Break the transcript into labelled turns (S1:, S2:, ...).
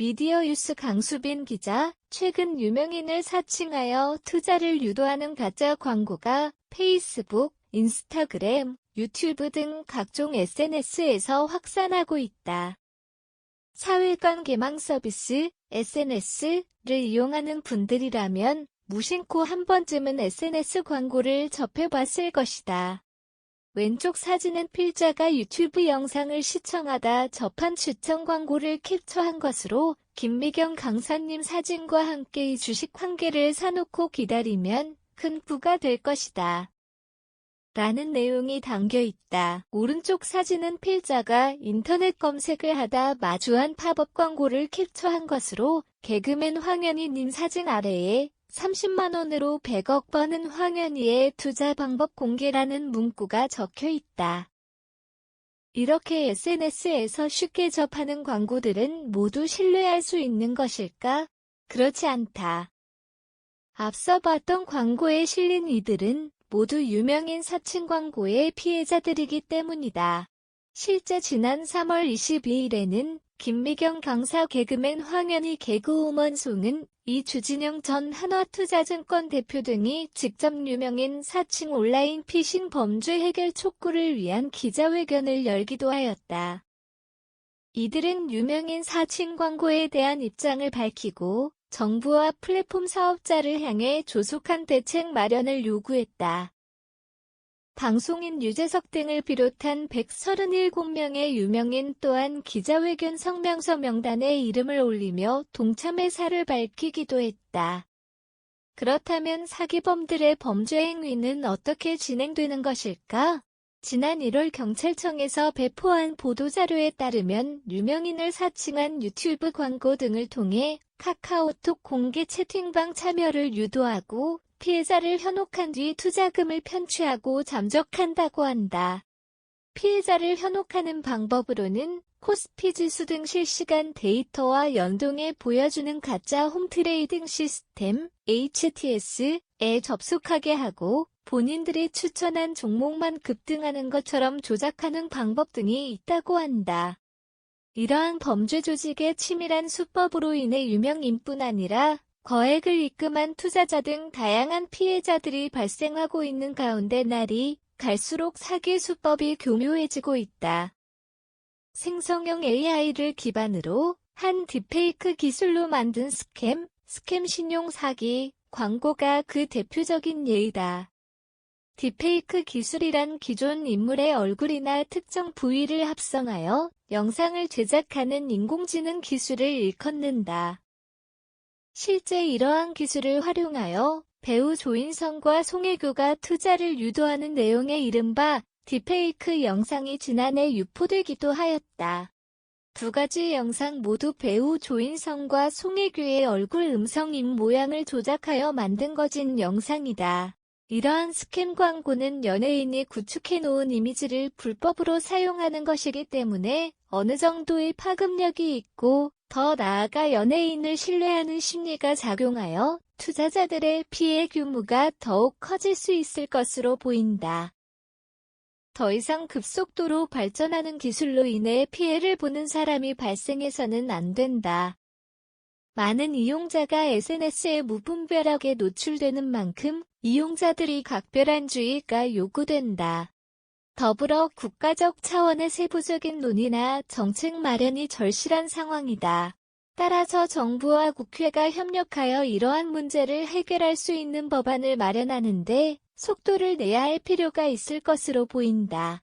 S1: 미디어유스 강수빈 기자, 최근 유명인을 사칭하여 투자를 유도하는 가짜 광고가 페이스북, 인스타그램, 유튜브 등 각종 SNS에서 확산하고 있다. 사회관계망 서비스, SNS를 이용하는 분들이라면 무심코 한 번쯤은 SNS 광고를 접해봤을 것이다. 왼쪽 사진은 필자가 유튜브 영상을 시청하다 접한 추천 광고를 캡처한 것으로 김미경 강사님 사진과 함께 이 주식 한 개를 사놓고 기다리면 큰 부가 될 것이다. 라는 내용이 담겨 있다. 오른쪽 사진은 필자가 인터넷 검색을 하다 마주한 팝업 광고를 캡처한 것으로 개그맨 황현희님 사진 아래에 30만원으로 100억 버는 황현희의 투자 방법 공개라는 문구가 적혀 있다. 이렇게 SNS에서 쉽게 접하는 광고들은 모두 신뢰할 수 있는 것일까? 그렇지 않다. 앞서 봤던 광고에 실린 이들은 모두 유명인 사칭 광고의 피해자들이기 때문이다. 실제 지난 3월 22일에는 김미경 강사 개그맨 황현희 개그우먼 송은 이 주진영 전 한화투자증권 대표 등이 직접 유명인 사칭 온라인 피싱 범죄 해결 촉구를 위한 기자회견을 열기도 하였다. 이들은 유명인 사칭 광고에 대한 입장을 밝히고 정부와 플랫폼 사업자를 향해 조속한 대책 마련을 요구했다. 방송인 유재석 등을 비롯한 137명의 유명인 또한 기자회견 성명서 명단에 이름을 올리며 동참의 사를 밝히기도 했다. 그렇다면 사기범들의 범죄 행위는 어떻게 진행되는 것일까? 지난 1월 경찰청에서 배포한 보도자료에 따르면 유명인을 사칭한 유튜브 광고 등을 통해 카카오톡 공개 채팅방 참여를 유도하고 피해자를 현혹한 뒤 투자금을 편취하고 잠적한다고 한다. 피해자를 현혹하는 방법으로는 코스피 지수 등 실시간 데이터와 연동해 보여주는 가짜 홈트레이딩 시스템 HTS에 접속하게 하고 본인들이 추천한 종목만 급등하는 것처럼 조작하는 방법 등이 있다고 한다. 이러한 범죄 조직의 치밀한 수법으로 인해 유명인뿐 아니라 거액을 입금한 투자자 등 다양한 피해자들이 발생하고 있는 가운데 날이 갈수록 사기 수법이 교묘해지고 있다. 생성형 AI를 기반으로 한 딥페이크 기술로 만든 스캠, 스캠 신용 사기, 광고가 그 대표적인 예이다. 딥페이크 기술이란 기존 인물의 얼굴이나 특정 부위를 합성하여 영상을 제작하는 인공지능 기술을 일컫는다. 실제 이러한 기술을 활용하여 배우 조인성과 송혜교가 투자를 유도하는 내용의 이른바 딥페이크 영상이 지난해 유포되기도 하였다. 두 가지 영상 모두 배우 조인성과 송혜교의 얼굴 음성 입 모양을 조작하여 만든 거진 영상이다. 이러한 스캠 광고는 연예인이 구축해놓은 이미지를 불법으로 사용하는 것이기 때문에 어느 정도의 파급력이 있고 더 나아가 연예인을 신뢰하는 심리가 작용하여 투자자들의 피해 규모가 더욱 커질 수 있을 것으로 보인다. 더 이상 급속도로 발전하는 기술로 인해 피해를 보는 사람이 발생해서는 안 된다. 많은 이용자가 SNS에 무분별하게 노출되는 만큼 이용자들이 각별한 주의가 요구된다. 더불어 국가적 차원의 세부적인 논의나 정책 마련이 절실한 상황이다. 따라서 정부와 국회가 협력하여 이러한 문제를 해결할 수 있는 법안을 마련하는데 속도를 내야 할 필요가 있을 것으로 보인다.